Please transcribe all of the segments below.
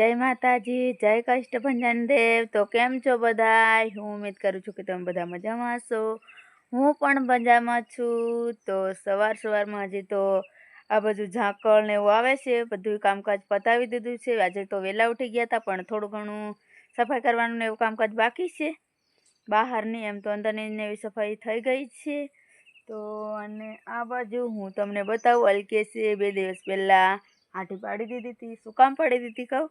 જય માતાજી, જય કષ્ટભંજન દેવ. તો કેમ છો બધા હું ઉમેદ કરું છું કે તમે બધા મજામાં હશો. હું પણ મજામાં છું. તો સવાર સવારમાં હજી તો આ બધું ઝાકળ ને એવું આવે છે. બધું કામકાજ પતાવી દીધું છે. આજે તો વહેલા ઉઠી ગયા હતા, પણ થોડું ઘણું સફાઈ કરવાનું ને એવું કામકાજ બાકી છે. બહારની એમ તો અંદરની એવી સફાઈ થઈ ગઈ છે. તો અને આ બાજુ હું તમને બતાવું, અલકેશે બે દિવસ પહેલાં આંટી પાડી દીધી હતી શું કામ પાડી દીધી કહું?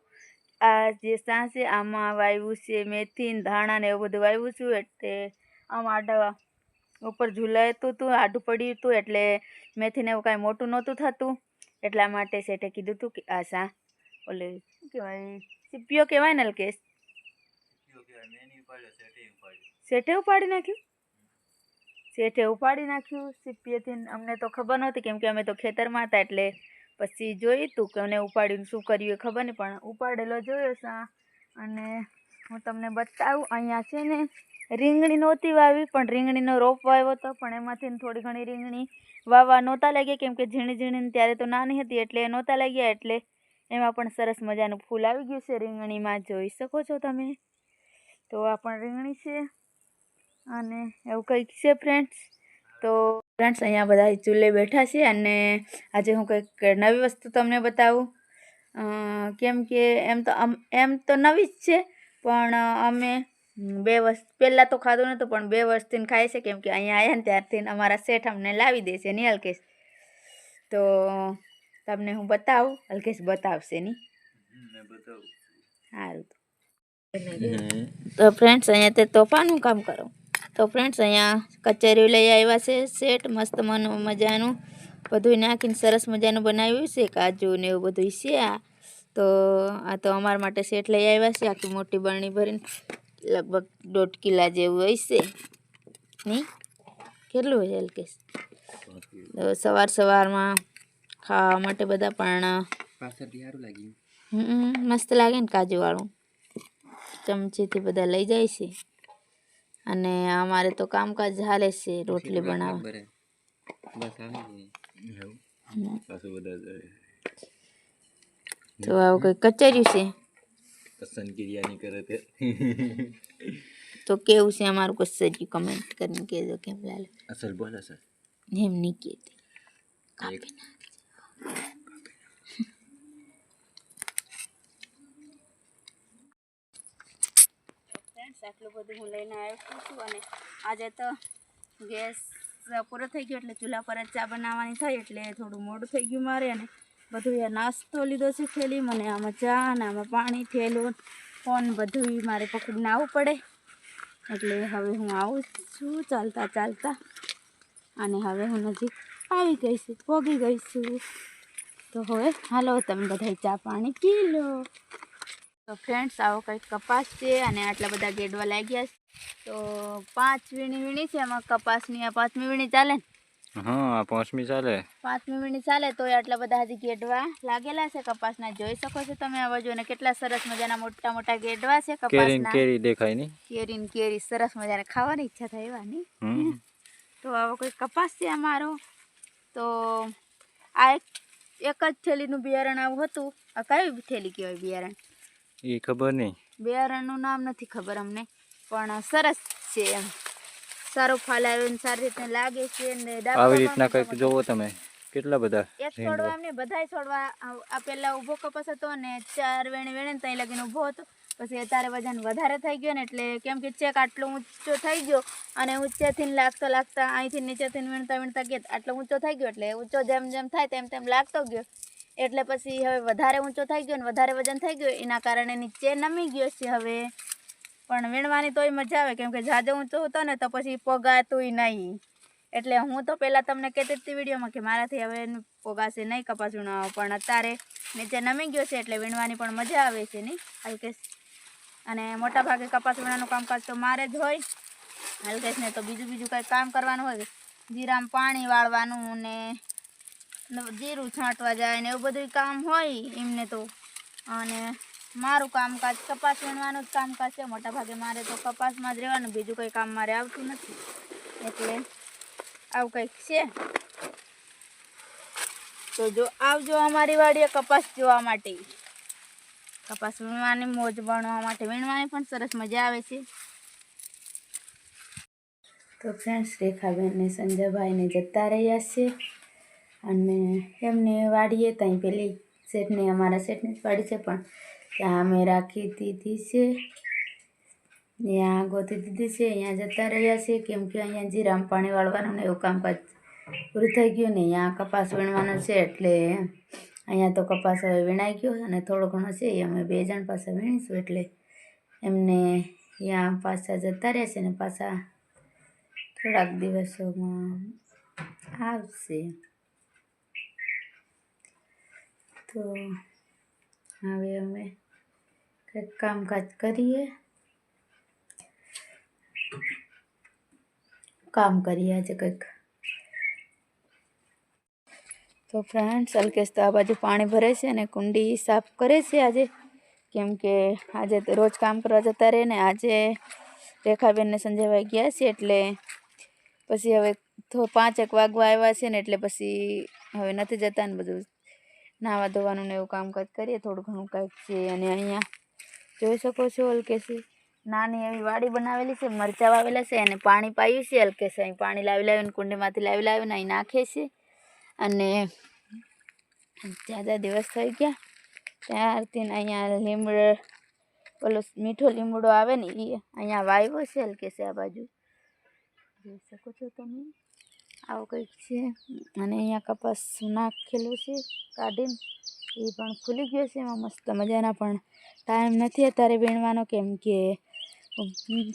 આ જે સાં છે આમાં વાવ્યું છે મેથી ધાણા ને એવું બધું વાવ્યું છું એટલે આમ આડા ઉપર ઝૂલાતું હતું આડું પડ્યું હતું એટલે મેથીને એવું કાંઈ મોટું નહોતું થતું. એટલા માટે શેઠે કીધું હતું કે આ સા ઓલે શું કહેવાય સીપીઓ કહેવાય ને કે શેઠે ઉપાડી નાખ્યું? શેઠે ઉપાડી નાખ્યું સીપીએથી અમને તો ખબર નહોતી કેમ કે અમે તો ખેતરમાં હતા એટલે પછી જોયું તું કે મને ઉપાડીને શું કર્યું એ ખબર નહીં, પણ ઉપાડેલો જોયો સા અને હું તમને બતાવું, અહીંયા છે ને રીંગણી નહોતી વાવી, પણ રીંગણીનો રોપ વાવ્યો હતો, પણ એમાંથી થોડી ઘણી રીંગણી વાવવા નહોતા લાગ્યા, કેમ કે ઝીણી ઝીણી ત્યારે તો નાની હતી એટલે નહોતા લાગ્યા, એટલે એમાં પણ સરસ મજાનું ફૂલ આવી ગયું છે રીંગણીમાં, જોઈ શકો છો તમે. તો આ પણ રીંગણી છે. અને એવું કંઈક છે ફ્રેન્ડ્સ તો ફ્રેન્ડ્સ અહીંયા બધા ચૂલે બેઠા છે અને આજે હું કંઈક નવી વસ્તુ તમને બતાવું. કેમ કે એમ તો એમ તો નવી જ છે પણ અમે બે વર્ષ પહેલાં તો ખાધું નહોતું પણ બે વર્ષથી ખાય છે કેમ કે અહીંયા આવ્યા ને ત્યારથી અમારા શેઠ અમને લાવી દે છે નહીં અલ્કેશ? તો તમને હું બતાવું અલ્કેશ બતાવશે નહીં? સારું તો. ફ્રેન્ડ્સ અહીંયા તે તોફાનું કામ કરો. તો ફ્રેન્ડ્સ અહીંયા કચેરી લઈ આવ્યા છે સેટ મસ્ત મન મજાનું બધું નાખીને સરસ મજાનું બનાવ્યું છે કાજુ ને એવું બધું છે આ. તો આ તો અમારા માટે સેટ લઈ આવ્યા છે આખી મોટી બરણી ભરીને લગભગ દોઢ કિલા જેવું હશે નહીં? કેટલું હોય હલકેશ તો સવાર સવારમાં ખાવા માટે બધા પણ મસ્ત લાગે ને કાજુવાળું. ચમચીથી બધા લઈ જાય છે. અને અમારે તો કામકાજ હાલે છે રોટલી બનાવવા. તો આવું કઈ કચેર્યું છે? પસંદ કરે તે. તો કેવું છે અમારું કચેર્યું કમેન્ટ કરીને કહેજો કેમ લાલે અસલ બોલ અસલ એમ નહીં કહેતી. કાપી આટલું બધું હું લઈને આવ્યો છું અને આજે તો ગેસ પૂરો થઈ ગયો એટલે ચૂલા પર જ ચા બનાવવાની થઈ એટલે થોડું મોડું થઈ ગયું મારે અને બધું એ નાસ્તો લીધો છે થેલી, મને આમાં ચા અને આમાં પાણી, થેલું, ફોન બધું મારે પકડીને આવવું પડે. એટલે હવે હું આવું છું, ચાલતા ચાલતા. અને હવે હું નજીક આવી ગઈ છું પોગી ગઈ છું. તો હવે હાલો તમે બધા ચા પાણી પી લો. તો ફ્રેન્ડ્સ આવો કંઈક કપાસ છે અને આટલા બધા ગેડવા લાગ્યા છે. તો પાંચ વીણી વીણી છે એમાં કપાસની આ પાંચમી વીણી ચાલે ને? હા પાંચમી ચાલે. પાંચમી વીણી ચાલે તો આટલા બધા હજી ગેડવા લાગેલા છે કપાસના. જોઈ શકો છો તમે આ બાજુ અને કેટલા સરસ મજાના મોટા મોટા ગેડવા છે કપાસ કપાસના. કેરી દેખાય નહીં. કેરી ને કેરી સરસ મજાને ખાવાની ઈચ્છા થાય એવા નહીં. તો આવો કોઈ કપાસ છે અમારો. તો આ એક એક જ થેલીનું બિયારણ આવું હતું. આ કયું થેલી કહેવાય બિયારણ? એ ખબર નહીં. બિયારણનું નામ નથી ખબર અમને પણ સરસ છે એમ. સારો ફાલ આવ્યો ને સારી રીતે લાગે છે ને આવી રીતના કંઈક જોવો તમે. કેટલા બધા એક છોડવા એમને બધાય છોડવા આ પહેલા ઊભો કપાસ હતો ને ચાર વેણે વેણે ને ત્યાં લગીને ઊભો હતો. પછી અત્યારે વજન વધારે થઈ ગયો ને એટલે કેમ કે ચેક આટલો ઊંચો થઈ ગયો અને ઊંચેથી લાગતો લાગતા અહીંથી નીચેથી વીણતા વીણતા ગયા આટલો ઊંચો થઈ ગયો એટલે ઊંચો જેમ જેમ થાય તેમ તેમ લાગતો ગયો. એટલે પછી હવે વધારે ઊંચો થઈ ગયો ને વધારે વજન થઈ ગયું, એના કારણે નીચે નમી ગયો છે હવે. પણ વીણવાની તોય મજા આવે, કેમ કે જાજો ઊંચો હતો ને તો પછી પોગાતુંય નહીં. એટલે હું તો પહેલાં તમને કહેતી હતી વિડીયોમાં કે મારાથી હવે પોગાશે નહીં કપાસ વીણવા પણ અત્યારે નીચે નમી ગયો છે એટલે વીણવાની પણ મજા આવે છે નહીં હલકેશ અને મોટા ભાગે કપાસ વીણાનું કામકાજ તો મારે જ હોય. હલકેશને તો બીજું બીજું કંઈ કામ કરવાનું હોય, જીરામ પાણી વાળવાનું ને જીરું છાંટવા જાય ને એવું બધું કામ હોય એમને તો. અને મારું કામકાજ કપાસ વીણવાનું જ કામકાજ છે. મોટા ભાગે મારે તો કપાસમાં જ રહેવાનું, બીજું કંઈ કામ મારે આવતું નથી. એટલે આવું કંઈક છે. તો જો, આવજો અમારી વાડીએ કપાસ જોવા માટે. કપાસ વીણવાની, મોજ ભણવા માટે વીણવાની પણ સરસ મજા આવે છે. તો ફ્રેન્ડ્સ રેખાબેન ને સંજયભાઈને જતા રહ્યા છે. અને એમને વાડીએ ત્યાં પેલી શેઠને, અમારા શેઠની જ વાડી છે, પણ ત્યાં અમે રાખી દીધી છે. ત્યાં ગોતી દીધી છે, અહીંયા જતા રહ્યા છે, કેમ કે અહીંયા જીરામ પાણી વાળવાનું ને એવું કામકાજ પૂરું થઈ ગયું ને, અહીંયા કપાસ વીણવાનો છે, એટલે અહીંયા તો કપાસ હવે વીણાઈ ગયો અને થોડો ઘણો છે અમે બે જણ પાસે વીણીશું, એટલે એમને અહીંયા પાછા જતા રહેશે ને, પાછા થોડાક દિવસોમાં આવશે. તો હવે અમે કંઈક કામકાજ કરીએ. કામ કરીએ આજે કંઈક. તો ફ્રેન્ડ્સ અલ્કેશ તો આ બાજુ પાણી ભરે છે અને કુંડી સાફ કરે છે આજે. કેમ કે આજે રોજ કામ કરવા જતા રહે ને આજે રેખાબેનને સંજયભાઈ ગયા છે એટલે પછી હવે તો પાંચેક વાગવા આવ્યા છે ને એટલે પછી હવે નથી જતા ને બધું. નાવા ધોવાનું ને એવું કામકાજ કરીએ, થોડું ઘણું કંઈક છે. અને અહીંયા જોઈ શકો છો અલકેશી, નાની એવી વાડી બનાવેલી છે, મરચાં વાવેલા છે અને પાણી પાયું છે અલકેશ. અહીં પાણી લાવી લાવીને કુંડીમાંથી લાવી લાવીને અહીં નાખે છે. અને જ્યાં દિવસ થઈ ગયા. ત્યારથી અહીંયા લીમડ પેલો મીઠો લીમડો આવે ને એ અહીંયા વાવ્યો છે હલકે આ બાજુ. જોઈ શકો છો તમે? આવું કંઈક છે. અને અહીંયા કપાસ નાખેલું છે, કાઢીને. એ પણ ફૂલી ગયો છે, એમાં મસ્ત મજાના પણ ટાઈમ નથી અત્યારે વીણવાનો, કેમ કે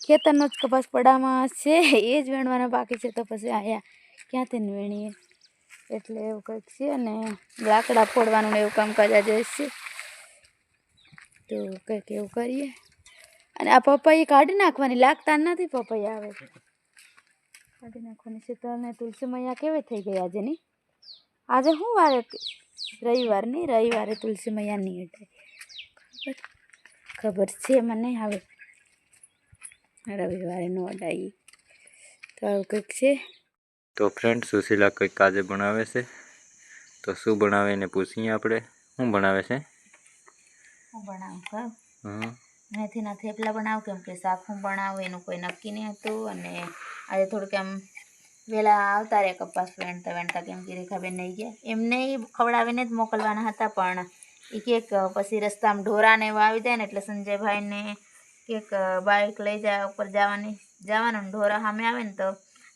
ખેતરનો જ કપાસ પડામાં છે, એ જ વીણવાનો બાકી છે, તો પછી અહીંયા ક્યાંથી વીણીએ? એટલે એવું કંઈક છે, અને લાકડા ફોડવાનું એવું કામકાજ આજે છે તો કંઈક એવું કરીએ. અને આ પપૈયા કાઢી નાખવાની, લાગતા નથી પપૈયા આવે કાઢી નાખવાની છે તો અને તુલસી મૈયા કેવી થઈ ગઈ આજે ની? આજે શું વારે રવિવાર નહીં રવિવારે તુલસી મૈયા નહીં અડાય ખબર? ખબર છે મને હવે. રવિવારે ન અડાઈ તો આવું કંઈક છે? તો ફ્રેન્ડ સુશીલા કંઈક આજે બનાવે છે? તો શું બનાવે એને પૂછીએ આપણે? શું ભણાવે છે? હું ભણાવું હા? મેથીના થેપલા બનાવું કેમ કે શાક બનાવું, એનું કોઈ નક્કી નહીં હતું. અને આજે થોડુંક એમ વહેલા આવતા રહ્યા કપાસ વેણતા વેણતા, કેમ કે રેખાબેન નહીં ગયા. એમને ખવડાવીને જ મોકલવાના હતા, પણ એ કેક પછી રસ્તામાં ઢોરાને એવા આવી જાય ને એટલે સંજયભાઈને કેક બાઇક લઈ જાય ઉપર જવાની, જવાનું ઢોરા સામે આવે ને તો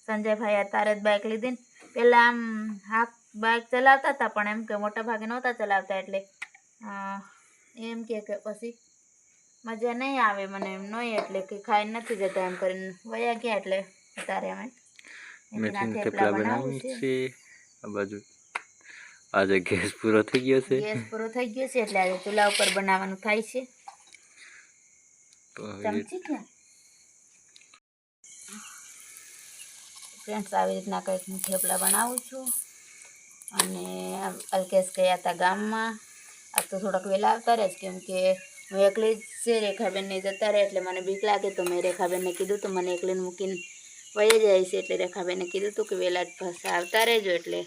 સંજયભાઈ તારે જ બાઇક લીધી ને. પહેલાં આમ હાક બાઇક ચલાવતા હતા, પણ એમ કે મોટા ભાગે નહોતા ચલાવતા એટલે એમ કે પછી મજા નહીં આવે મને એમ નહીં એટલે કે ખાઈ નથી જતા એમ કરીને વયા ગયા એટલે અત્યારે અમે. મેથીના થેપલા થેપલા બનાવું બનાવી છે. છે આ બાજુ આજે ગેસ પૂરો થઈ ગયો છે. ગેસ પૂરો થઈ ગયો છે એટલે આજે ચૂલા ઉપર બનાવવાનું થાય છે. ચમચી ફ્રેન્ડ્સ આવી રીતના કંઈક હું થેપલા બનાવું છું. અને અલ્કેશ ગયા હતા ગામમાં. આ તો થોડાક વહેલા આવતા રહે કેમ કે હું એકલી જ છે રેખાબેનને જતા રહે, એટલે મને બીક લાગે. તો મેં રેખાબેનને કીધું તો મને એકલીને મૂકીને વહી જાય છે એટલે રેખાબેને કીધું હતું કે વહેલા જ પાછા આવતા રહેજો, એટલે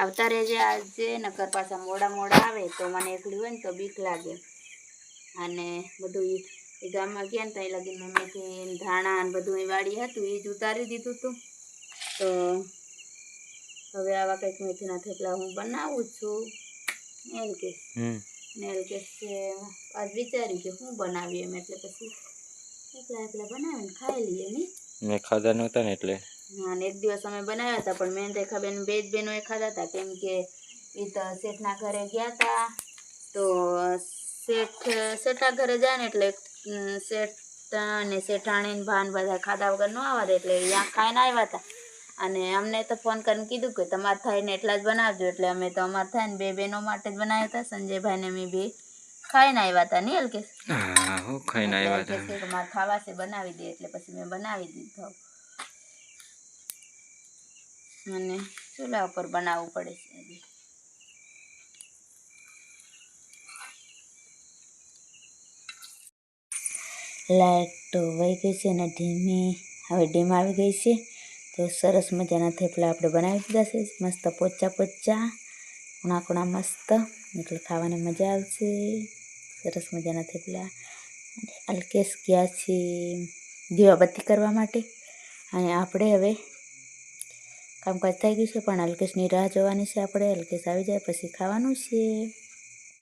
આવતા રહેજે આજે, નકર પાછા મોડા મોડા આવે, તો મને એકલી હોય ને તો બીક લાગે. અને બધું એ ગામમાં ગયા ને ત્યાં લગીને મમ્મીથી મેથી ધાણા ને બધું એ વાડી હતું એ જ ઉતારી દીધું હતું તો હવે આવા કંઈક મેથીના થેપલા હું બનાવું છું. એમ કે. ને કે આજ વિચાર્યું કે શું બનાવીએ એમ એટલે પછી એકલા એકલા બનાવીને ખાઈ લઈએ નહીં. મેં ખાધા નહોતા ને એટલે? હા ને એક દિવસ અમે બનાવ્યા હતા પણ મેં રેખાબેન બે જ બહેનોએ ખાધા હતા કેમ કે એ તો શેઠના ઘરે ગયા હતા તો શેઠ શેઠના ઘરે જાય ને એટલે શેઠ અને શેઠાણી ભાન બધા ખાધા વગર ન આવવા દે એટલે ત્યાં ખાઈને આવ્યા હતા. અને અમને તો ફોન કરીને કીધું કે તમારે થાયને એટલા જ બનાવજો. એટલે અમે તો અમારે થાયને બે બહેનો માટે જ બનાવ્યા હતા સંજયભાઈને અમે બે. ખાઈને આવ્યા હતા નહીં હલકે હું ખાઈને આવ્યા હતા. મારે ખાવા છે બનાવી દે. એટલે પછી મેં બનાવી દીધો. અને ચૂલા ઉપર બનાવવું પડે છે હજી. લાઇટ તો વહી ગઈ છે અને ધીમી. હવે ડીમ આવી ગઈ છે. તો સરસ મજાના થેપલા આપણે બનાવી દીધા છે. મસ્ત પોચા પોચા કુણા કુણા મસ્ત, એટલે ખાવાની મજા આવશે. સરસ મજાના થેપલા. અને અલ્કેશ ગયા છે દીવાબત્તી કરવા માટે. અને આપણે હવે કામકાજ થઈ ગયું છે, પણ અલ્કેશની રાહ જોવાની છે આપણે. અલ્કેશ આવી જાય, પછી ખાવાનું છે.